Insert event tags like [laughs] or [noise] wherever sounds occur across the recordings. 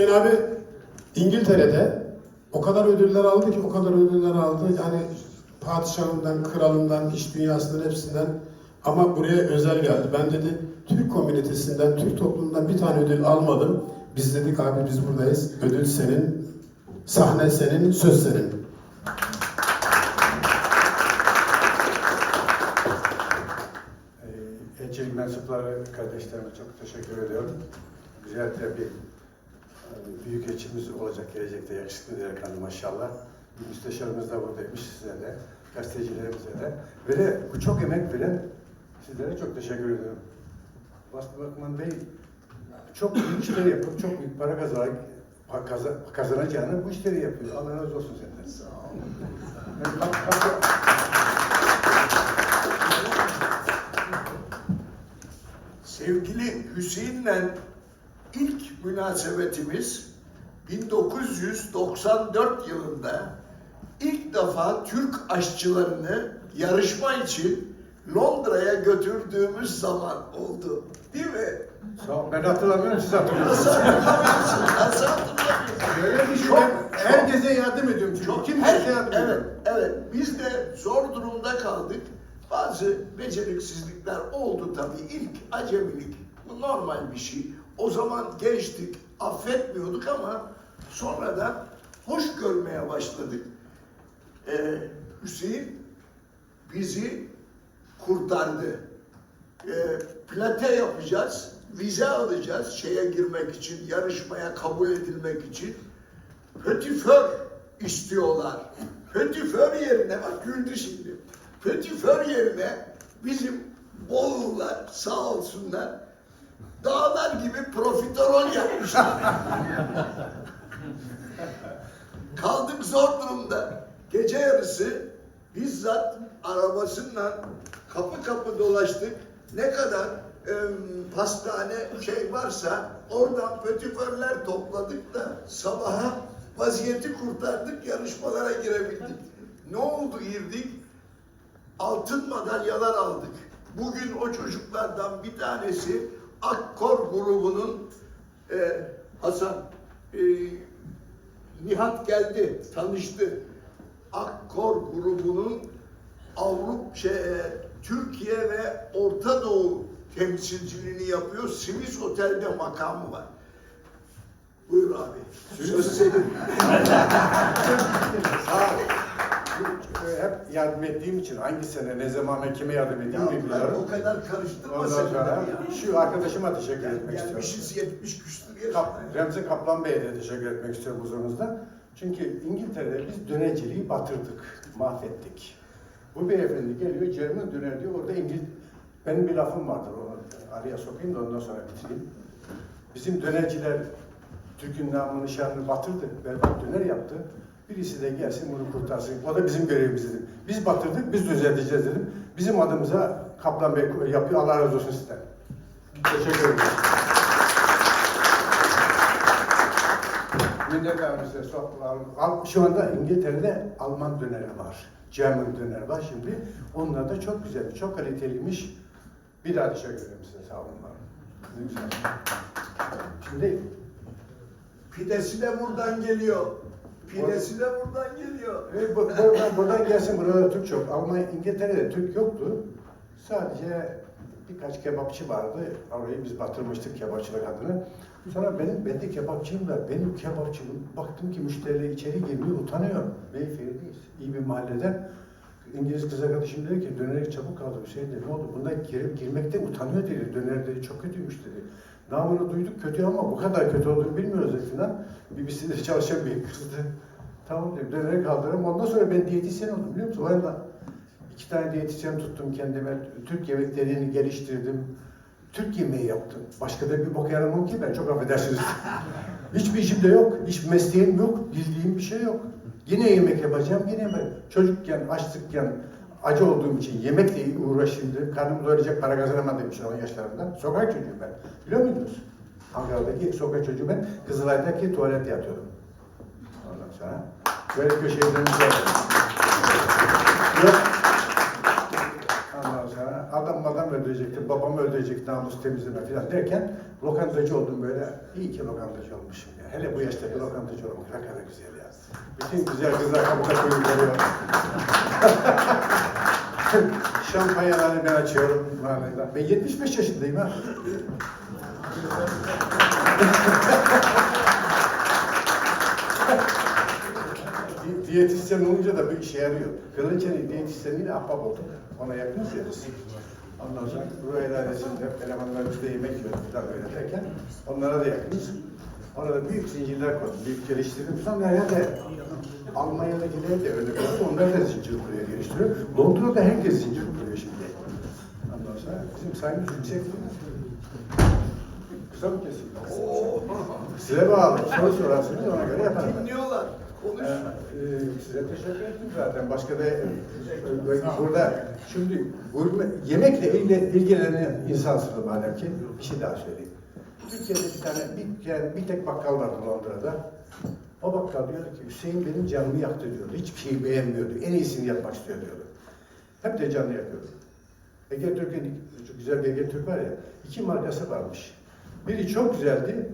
Hüseyin abi İngiltere'de o kadar ödüller aldı ki o kadar ödüller aldı. Yani padişahından, kralından, iş dünyasından hepsinden ama buraya özel geldi. Ben dedi Türk komünitesinden, Türk toplumundan bir tane ödül almadım. Biz dedik abi biz buradayız. Ödül senin, sahne senin, söz senin. Ee, Elçilik mensupları kardeşlerime çok teşekkür ediyorum. Güzel e, büyük elçimiz olacak gelecekte yakışıklı delikanlı maşallah. Müsteşarımız da buradaymış size de, gazetecilerimize de. Ve de bu çok emek veren sizlere çok teşekkür ediyorum. Vasfı Bakman Bey çok büyük işleri yapıyor, çok büyük para kazanarak pa- kaza- kazanacağını bu işleri yapıyor. Allah razı olsun senden. Sağ olun. Sevgili Hüseyin'le ilk münasebetimiz 1994 yılında ilk defa Türk aşçılarını yarışma için Londra'ya götürdüğümüz zaman oldu. Değil mi? Sağ. Ben hatırlamıyorum, siz hatırlıyorsunuz. Nasıl hatırlamıyorsun? Nasıl hatırlamıyorsun? Öyle bir şey. Çok- herkese yardım ediyorum çünkü. Çok Kimse her- yardım evet, ediyor. evet. Biz de zor durumda kaldık. Bazı beceriksizlikler oldu tabii. İlk acemilik. Bu normal bir şey. O zaman gençtik, affetmiyorduk ama sonradan hoş görmeye başladık. Ee, Hüseyin bizi kurtardı. Ee, plate yapacağız, vize alacağız şeye girmek için, yarışmaya kabul edilmek için. Hötiför istiyorlar. Hötiför yerine, bak güldü şimdi. Hötiför yerine bizim Bolular sağ olsunlar dağlar gibi profiterol yapmışlar. Kaldık zor durumda. Gece yarısı bizzat arabasıyla kapı kapı dolaştık. Ne kadar e, pastane şey varsa oradan pötiförler topladık da sabaha vaziyeti kurtardık, yarışmalara girebildik. Ne oldu girdik? Altın madalyalar aldık. Bugün o çocuklardan bir tanesi Akkor grubunun e, Hasan e, Nihat geldi, tanıştı. Akkor grubunun Avrupa, şey, Türkiye ve Orta Doğu temsilciliğini yapıyor. Simis Otel'de makamı var. Buyur abi. Söz senin. Sağ ol. Yardım ettiğim için hangi sene, ne zaman ve kime yardım Ya ettiğimi ben biliyorum. o kadar karıştırma sonra ya. şu arkadaşıma teşekkür etmek istiyorum. Gelmişiz 70 küsur Kap, yaşına. Remzi Kaplan Bey'e de teşekkür etmek istiyorum huzurunuzda. Çünkü İngiltere'de biz dönerciliği batırdık, mahvettik. Bu beyefendi geliyor, Cermin döner diyor, orada İngiliz... Benim bir lafım vardır, onu araya sokayım da ondan sonra bitireyim. Bizim dönerciler Türk'ün namını şanını batırdı, berbat döner yaptı. Birisi de gelsin bunu kurtarsın. O da bizim görevimiz dedim. Biz batırdık, biz düzelteceğiz dedim. Bizim adımıza Kaplan Bey yapıyor. Allah razı olsun sizden. Teşekkür ederim. Sokmayalım. Al- Şu anda İngiltere'de Alman döneri var. German döner var şimdi. Onlar da çok güzel, çok kaliteliymiş. Bir daha teşekkür ederim size. Sağ olun. Şimdi Pidesi de buradan geliyor. Pidesi de buradan geliyor. e, bu, buradan, buradan gelsin burada Türk çok. Almanya, İngiltere'de Türk yoktu. Sadece birkaç kebapçı vardı. Orayı biz batırmıştık kebapçılık adına. Sonra benim, ben de kebapçıyım da benim kebapçım baktım ki müşteriler içeri girmiyor utanıyor. Beyefendiyiz. iyi bir mahallede. İngiliz kız arkadaşım dedi ki döneri çabuk kaldı Hüseyin dedi. Ne oldu? Bunlar girip girmekte utanıyor dedi. Döner dedi çok kötüymüş dedi. Namını duyduk kötü ama bu kadar kötü olduğunu bilmiyoruz dedi filan. BBC'de [laughs] çalışan bir kızdı. Tamam dedim döneri kaldırırım. Ondan sonra ben diyetisyen oldum biliyor musun? O iki tane diyetisyen tuttum kendime. Türk yemeklerini geliştirdim. Türk yemeği yaptım. Başka da bir bok yaramam ki ben çok affedersiniz. [laughs] Hiçbir işim de yok. Hiç mesleğim yok. Bildiğim bir şey yok. Yine yemek yapacağım. Yine ben çocukken, açlıkken, acı olduğum için yemekle uğraşırdım. Karnımı doyuracak para kazanamadım için o yaşlarında. Sokak çocuğuyum ben. Biliyor muydunuz? Ankara'daki sokak çocuğu ben. Kızılay'daki tuvalette yatıyordum. Ondan sonra böyle köşelerimiz var. Adam adam öldürecekti, babamı öldürecekti namus temizleme falan derken lokantacı oldum böyle. İyi ki lokantacı olmuşum ya. Hele bu yaşta bir lokantacı olmak ne kadar güzel ya. Bütün güzel kızlar kapıda koyup geliyor. [laughs] Şampanyaları ben açıyorum. Ben 75 yaşındayım ha. [laughs] Di- Diyetisyen olunca da bir işe yarıyor. Kılıçeli diyetisyenliğiyle ahbap olduk. Ona yakınız ya. Ondan sonra Ruh Helalesi'nde elemanlar bizde yemek yiyor falan böyle derken onlara da yakınız. Orada büyük zincirler koydum, büyük geliştirdim. Sonra herhalde Almanya'dakiler de öyle yapıyor. Onlar da zincir kuruyor, geliştiriyor. Londra'da herkes zincir kuruyor şimdi. Ondan sonra bizim sayımız yüksek. Kısa mı kesin? Oo. Size bağlı. Soru sorarsınız ona göre yaparım. Dinliyorlar. Ee, size teşekkür ettim zaten. Başka da e, burada şimdi gurme, yemekle ilgili, ilgilenen insansınız madem ki bir şey daha söyleyeyim. Türkiye'de bir tane bir, yani bir tek bakkal vardı Londra'da. O bakkal diyordu ki Hüseyin benim canımı yaktı diyordu. Hiçbir şeyi beğenmiyordu. En iyisini yapmak istiyor diyordu. Hep de canını yakıyordu. Ege Türk'ün güzel bir Ege Türk var ya. iki markası varmış. Biri çok güzeldi.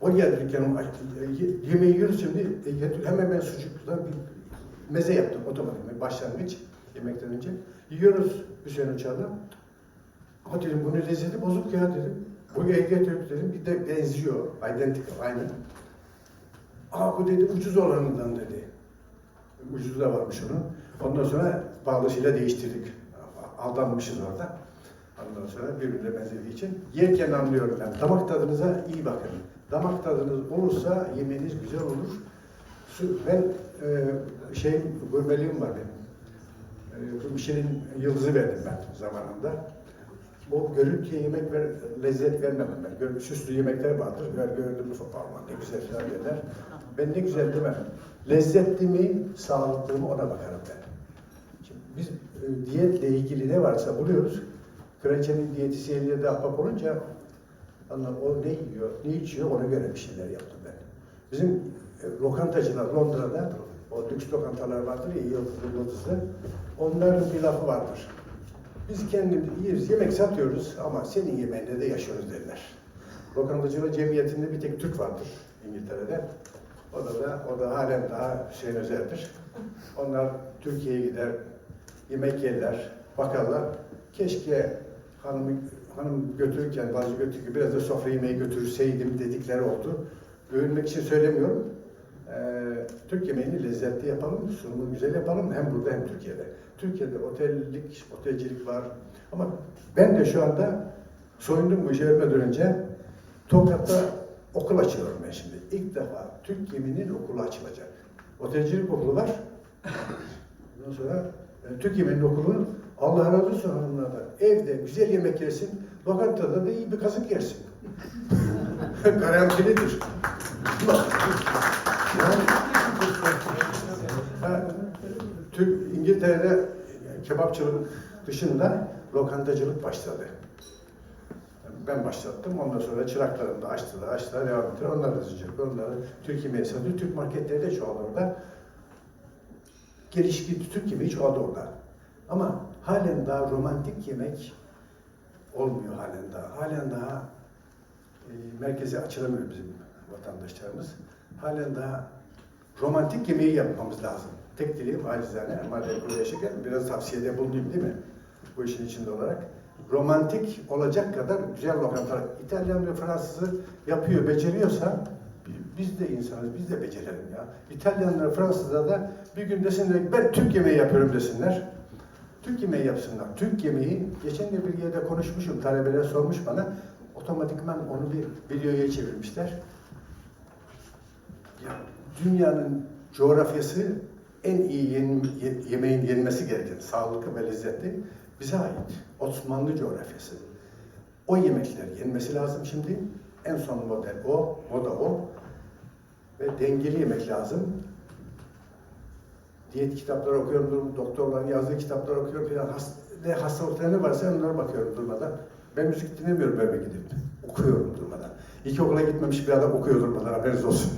O gelirken e, yemeği yiyoruz şimdi Türk hemen ben sucuktan bir meze yaptım otomatik başlangıç yemekten önce. Yiyoruz Hüseyin Uçar'da. Ha dedim bu ne lezzeti bozuk ya dedim. Bu Ege Türk dedim bir de benziyor. Identical aynı. Aa bu dedi ucuz olanından dedi. Ucuz da varmış onun. Ondan sonra pahalısıyla değiştirdik. Aldanmışız orada. Ondan sonra birbirine benzediği için yerken anlıyorum ben. Damak tadınıza iyi bakın. Damak tadınız olursa yemeğiniz güzel olur. Ben e, şey gurmeliğim var benim. E, Michelin yıldızı verdim ben zamanında. O görüntüye yemek ver, lezzet vermem ben. Gör, süslü yemekler vardır. Gör, gördüm bu aman ne güzel falan derler. Ben ne güzel demem. Lezzetli mi, sağlıklı mı ona bakarım ben. Şimdi biz e, diyetle ilgili ne varsa buluyoruz. Kraliçenin diyetisyeniyle de ahbap olunca Allah o ne yiyor, ne içiyor ona göre bir şeyler yaptım ben. Bizim e, lokantacılar Londra'da o lüks lokantalar vardır ya yıldızlı yıldızlı. Onların bir lafı vardır. Biz kendimiz yiyoruz, yemek satıyoruz ama senin yemeğinde de yaşıyoruz derler. Lokantacılık cemiyetinde bir tek Türk vardır İngiltere'de. O da, da o da halen daha Hüseyin Özer'dir. Onlar Türkiye'ye gider, yemek yerler, bakarlar. Keşke hanımı, hanım götürürken, bazı götürürken biraz da sofra yemeği götürseydim dedikleri oldu. Övünmek için söylemiyorum. Ee, Türk yemeğini lezzetli yapalım, sunumu güzel yapalım hem burada hem Türkiye'de. Türkiye'de otellik, otelcilik var. Ama ben de şu anda soyundum bu işe ölmeden önce Tokat'ta okul açıyorum ben şimdi. İlk defa Türk yemeğinin okulu açılacak. Otelcilik okulu var. Ondan sonra e, Türk yemeğinin okulu Allah razı olsun hanımlardan. Evde güzel yemek yersin, lokantada da iyi bir kazık yersin. [laughs] Garantilidir. [laughs] Yani, Türk, İngiltere'de kebapçılık dışında lokantacılık başladı. Ben başlattım. Ondan sonra çıraklarım da açtılar, açtılar, devam ettiler. Onlar da sıcak. Onlar da Türk yemeği satıyor. Türk marketleri de çoğaldı orada. Gelişki Türk yemeği çoğaldı orada. Ama halen daha romantik yemek olmuyor halen daha. Halen daha e, merkeze açılamıyor bizim vatandaşlarımız. Halen daha romantik yemeği yapmamız lazım. Tek dileğim acizane, madem buraya yaşarken biraz tavsiyede bulunayım değil mi? Bu işin içinde olarak. Romantik olacak kadar güzel lokantalar. İtalyan ve Fransızı yapıyor, beceriyorsa biz de insanız, biz de becerelim ya. İtalyanlar, Fransızlar da bir gün desinler ben Türk yemeği yapıyorum desinler. Türk yemeği yapsınlar. Türk yemeği, geçen de bir yerde konuşmuşum, talebeler sormuş bana. Otomatikman onu bir videoya çevirmişler. Ya, dünyanın coğrafyası en iyi yen- ye- yemeğin yenmesi gereken, sağlıklı ve lezzetli bize ait. Osmanlı coğrafyası. O yemekler yenmesi lazım şimdi. En son model o, moda o. Ve dengeli yemek lazım. Diyet kitapları okuyorum, doktorların yazdığı kitapları okuyorum falan. Has, ne hastalıkları ne varsa onlara bakıyorum durmadan. Ben müzik dinlemiyorum eve gidip. Okuyorum durmadan. İlk okula gitmemiş bir adam okuyor durmadan haberiniz olsun.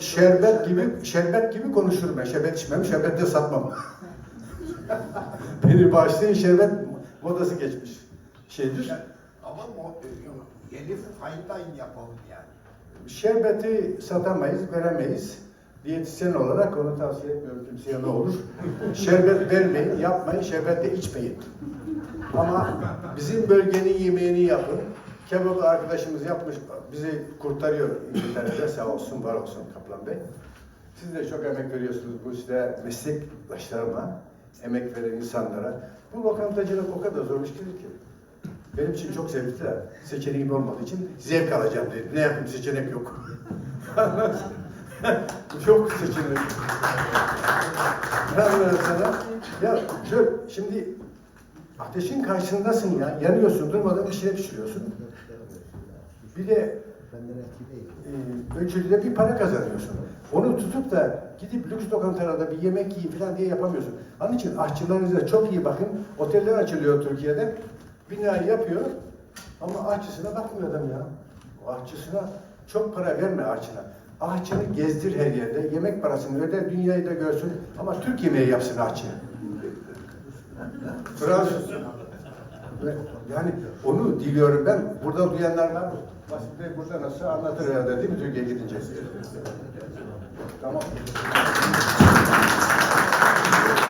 Ş- şerbet gibi şerbet gibi konuşurum ben. Şerbet içmem, şerbet de satmam. [laughs] Beni bağışlayın şerbet modası geçmiş şeydir. Ama e, yeni faydayn yapalım yani. Şerbeti satamayız, veremeyiz. Diyetisyen olarak onu tavsiye etmiyorum kimseye ne olur. Şerbet vermeyin, yapmayın, şerbet de içmeyin. Ama bizim bölgenin yemeğini yapın. Kebabı arkadaşımız yapmış, bizi kurtarıyor İngiltere'de sağ olsun, var olsun Kaplan Bey. Siz de çok emek veriyorsunuz bu işte meslektaşlarıma, emek veren insanlara. Bu lokantacılık o kadar zor ki. Benim için çok zevkli. Seçeneğim olmadığı için zevk alacağım dedim. Ne yapayım seçenek yok. [laughs] çok seçenek. Ne anlarım sana? Ya şöyle, şimdi ateşin karşısındasın ya. Yanıyorsun, durmadan bir şey pişiriyorsun. Bir de e, ölçülüde bir para kazanıyorsun. Onu tutup da gidip lüks lokantalarda bir yemek yiyin falan diye yapamıyorsun. Onun için aşçılarınıza çok iyi bakın. Oteller açılıyor Türkiye'de. Binayı yapıyor ama aşçısına bakmıyor adam ya. O aşçısına çok para verme aşçına. Aşçını gezdir her yerde. Yemek parasını öde, dünyayı da görsün. Ama Türk yemeği yapsın aşçı. Fransız. Yani onu diliyorum ben. Burada duyanlar var mı? Basit Bey burada nasıl anlatır herhalde değil mi Türkiye'ye gidince? Tamam.